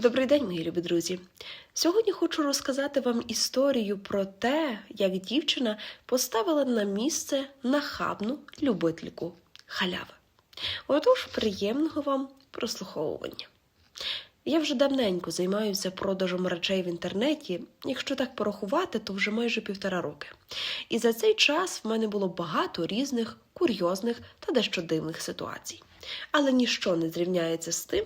Добрий день, мої любі друзі. Сьогодні хочу розказати вам історію про те, як дівчина поставила на місце нахабну любительку халяви. Отож, приємного вам прослуховування. Я вже давненько займаюся продажем речей в інтернеті. Якщо так порахувати, то вже майже півтора роки. І за цей час в мене було багато різних курйозних та дещо дивних ситуацій. Але ніщо не зрівняється з тим,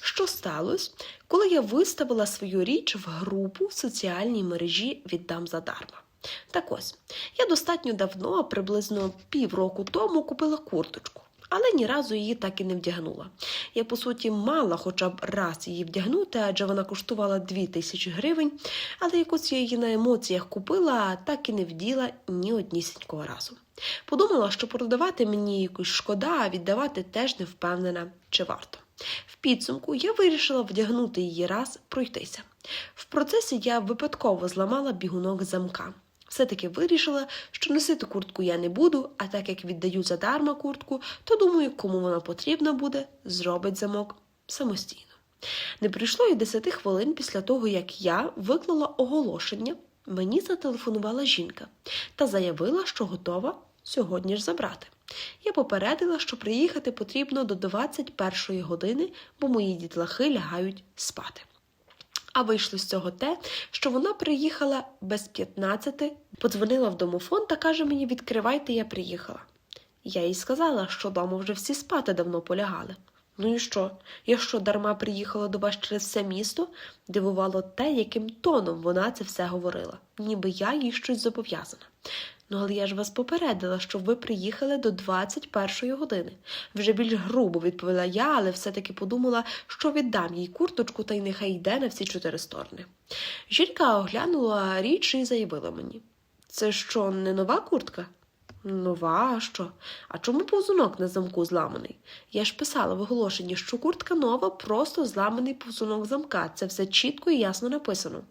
що сталося, коли я виставила свою річ в групу в соціальній мережі Віддам задарма. Так ось, я достатньо давно, приблизно півроку тому, купила курточку, але ні разу її так і не вдягнула. Я, по суті, мала хоча б раз її вдягнути, адже вона коштувала 2 тисячі гривень, але якось я її на емоціях купила, так і не вділа ні однісінького разу. Подумала, що продавати мені якусь шкода, а віддавати теж не впевнена, чи варто. В підсумку я вирішила вдягнути її раз пройтися. В процесі я випадково зламала бігунок замка. Все-таки вирішила, що носити куртку я не буду, а так як віддаю задарма куртку, то думаю, кому вона потрібна буде, зробить замок самостійно. Не пройшло і 10 хвилин після того, як я виклала оголошення, мені зателефонувала жінка та заявила, що готова сьогодні ж забрати. Я попередила, що приїхати потрібно до 21 години, бо мої дітлахи лягають спати. А вийшло з цього те, що вона приїхала без 15, подзвонила в домофон та каже мені: відкривайте, я приїхала. Я їй сказала, що дома вже всі спати давно полягали. Ну і що? Я що дарма приїхала до вас через все місто? Дивувало те, яким тоном вона це все говорила, ніби я їй щось зобов'язана. Ну, але я ж вас попередила, що ви приїхали до 21 години. Вже більш грубо відповіла я, але все-таки подумала, що віддам їй курточку та й нехай йде на всі чотири сторони. Жінка оглянула річ і заявила мені: це що, не нова куртка? Нова, а що? А чому повзунок на замку зламаний? Я ж писала в оголошенні, що куртка нова, просто зламаний повзунок замка. Це все чітко і ясно написано.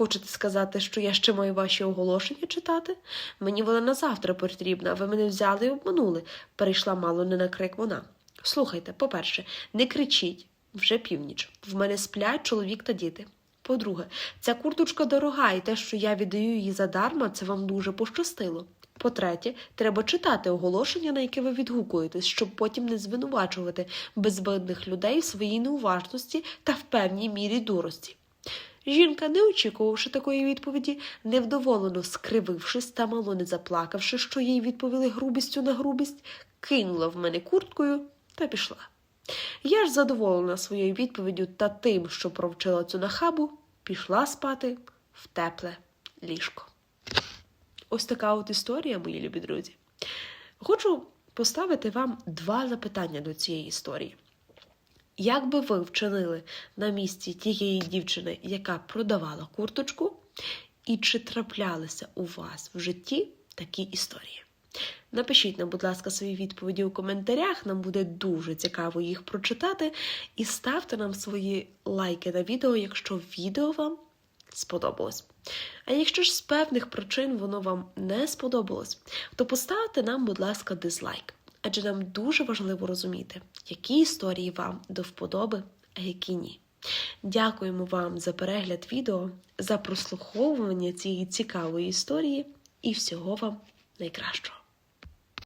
Хочете сказати, що я ще маю ваші оголошення читати? Мені вона на завтра потрібна, ви мене взяли і обманули, перейшла мало не на крик вона. Слухайте, по-перше, не кричіть вже північ. В мене сплять чоловік та діти. По-друге, ця курточка дорога, і те, що я віддаю її задарма, це вам дуже пощастило. По-третє, треба читати оголошення, на яке ви відгукуєтесь, щоб потім не звинувачувати безвинних людей в своїй неуважності та в певній мірі дурості. Жінка, не очікувавши такої відповіді, невдоволено скривившись та мало не заплакавши, що їй відповіли грубістю на грубість, кинула в мене курткою та пішла. Я ж задоволена своєю відповіддю та тим, що провчила цю нахабу, пішла спати в тепле ліжко. Ось така от історія, мої любі друзі. Хочу поставити вам два запитання до цієї історії. Як би ви вчинили на місці тієї дівчини, яка продавала курточку, і чи траплялися у вас в житті такі історії? Напишіть нам, будь ласка, свої відповіді у коментарях, нам буде дуже цікаво їх прочитати. І ставте нам свої лайки на відео, якщо відео вам сподобалось. А якщо ж з певних причин воно вам не сподобалось, то поставте нам, будь ласка, дизлайк. Адже нам дуже важливо розуміти, які історії вам до вподоби, а які ні. Дякуємо вам за перегляд відео, за прослуховування цієї цікавої історії і всього вам найкращого.